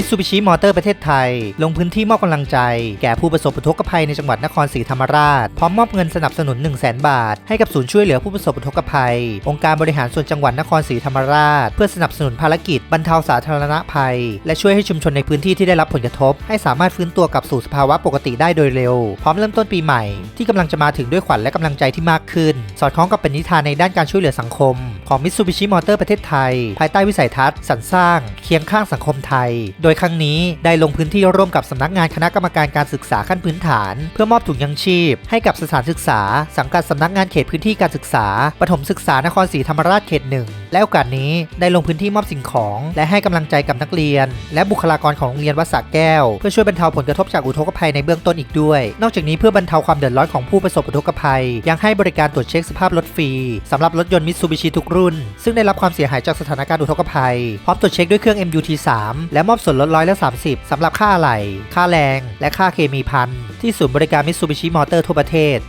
มิตซูบิชิมอเตอร์ประเทศไทย ลงพื้นที่มอบกำลังใจ แก่ผู้ประสบอุทกภัยในจังหวัดนครศรีธรรมราช พร้อมมอบเงินสนับสนุน 1 0 0 0 0แบาท ให้กับศูนย์ช่วยเหลือผู้ประสบอุทกภัย องค์การบริหารส่วนจังหวัดนครศรีธรรมราช เพื่อสนับสนุนภารกิจบรรเทาสาธารณภัย และช่วยให้ชุมชนในพื้นที่ที่ได้รับผลกระทบ ให้สามารถฟื้นตัวกลับสู่สภาวะปกติได้โดยเร็ว พร้อมเริ่มต้นปีใหม่ ที่กำลังจะมาถึงด้วยขวัญและกำลังใจที่มากขึ้น สอดคล้องกับเป็นนิทานในด้านการช่วยเหลือสังคม ของมิตซูบิชิมอเตอร์ประเทศไทย ภายใต้วิสัยทัศน์สรรสร้าง เคียงข้างสังคมไทยโดยครั้งนี้ได้ลงพื้นที่ร่วมกับสำนักงานคณะกรรมการการศึกษาขั้นพื้นฐาน เพื่อมอบถุงยังชีพ ให้กับสถานศึกษา สังกัดสำนักงานเขตพื้นที่การศึกษาปฐมศึกษานครศรีธรรมราชเขตหนึ่งและโอกาสนี้ได้ลงพื้นที่มอบสิ่งของ และให้กำลังใจกับนักเรียน และบุคลากรของโรงเรียนวัดสระแก้ว เพื่อช่วยบรรเทาผลกระทบจากอุทกภัยในเบื้องต้นอีกด้วย นอกจากนี้เพื่อบรรเทาความเดือดร้อนของผู้ประสบอุทกภัย ยังให้บริการตรวจเช็คสภาพรถฟรีสำหรับรถยนต์มิตซูบิชิทุกรุ่น ซึ่งได้รับความเสียหายจากสถานการณ์อุทกภัยพร้อมตรวจเช็คด้วยเครื่อง MUT 3และมอบส่วนลดร้อยละ30สำหรับค่าอะไหล่ค่าแรง และค่าเคมีพันที่ศูนย์บริการมิตซูบิชิมอเตอร์ทั่วประเทศ